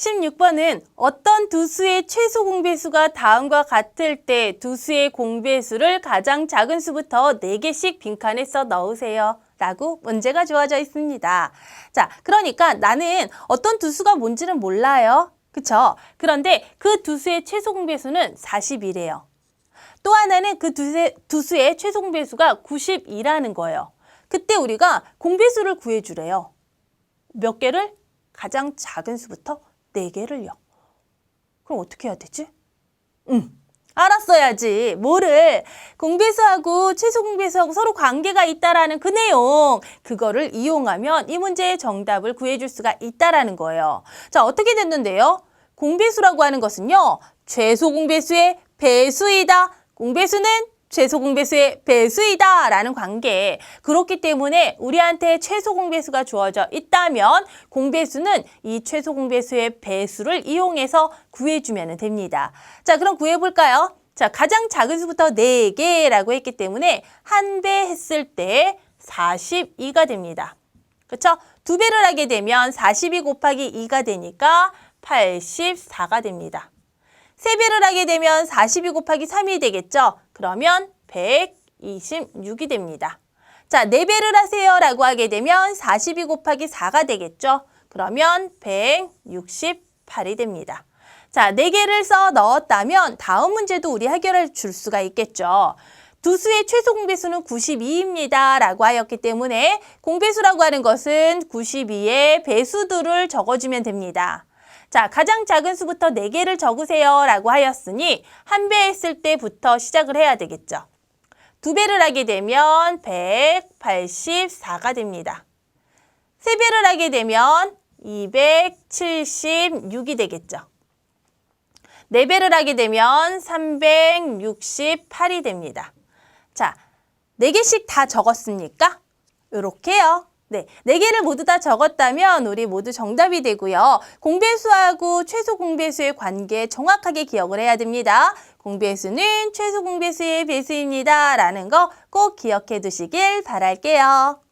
16번은 어떤 두 수의 최소 공배수가 다음과 같을 때 두 수의 공배수를 가장 작은 수부터 4개씩 빈칸에 써 넣으세요. 라고 문제가 주어져 있습니다. 자, 그러니까 나는 어떤 두 수가 뭔지는 몰라요. 그쵸? 그런데 그 두 수의 최소 공배수는 40이래요. 또 하나는 그 두, 수의 최소 공배수가 92라는 거예요. 그때 우리가 공배수를 구해주래요. 몇 개를? 가장 작은 수부터 네 개를요. 그럼 어떻게 해야 되지? 응. 알았어야지. 뭐를 공배수하고 최소 공배수하고 서로 관계가 있다라는 그 내용 그거를 이용하면 이 문제의 정답을 구해줄 수가 있다라는 거예요. 자 어떻게 됐는데요? 공배수라고 하는 것은요 최소 공배수의 배수이다. 공배수는 최소 공배수의 배수이다 라는 관계. 그렇기 때문에 우리한테 최소 공배수가 주어져 있다면 공배수는 이 최소 공배수의 배수를 이용해서 구해주면 됩니다. 자, 그럼 구해볼까요? 자, 가장 작은 수부터 4개라고 했기 때문에 한 배 했을 때 42가 됩니다. 그쵸? 두 배를 하게 되면 42 곱하기 2가 되니까 84가 됩니다. 세배를 하게 되면 42 곱하기 3이 되겠죠? 그러면 126이 됩니다. 자, 네배를 하세요 라고 하게 되면 42 곱하기 4가 되겠죠? 그러면 168이 됩니다. 자, 네개를 써 넣었다면 다음 문제도 우리 해결해 줄 수가 있겠죠. 두 수의 최소 공배수는 92입니다. 라고 하였기 때문에 공배수라고 하는 것은 92의 배수들을 적어주면 됩니다. 자, 가장 작은 수부터 네개를 적으세요. 라고 하였으니 한 배 했을 때부터 시작을 해야 되겠죠. 두 배를 하게 되면 184가 됩니다. 세 배를 하게 되면 276이 되겠죠. 네 배를 하게 되면 368이 됩니다. 자, 네 개씩 다 적었습니까? 요렇게요. 네, 네 개를 모두 다 적었다면 우리 모두 정답이 되고요. 공배수하고 최소 공배수의 관계 정확하게 기억을 해야 됩니다. 공배수는 최소 공배수의 배수입니다. 라는 거 꼭 기억해 두시길 바랄게요.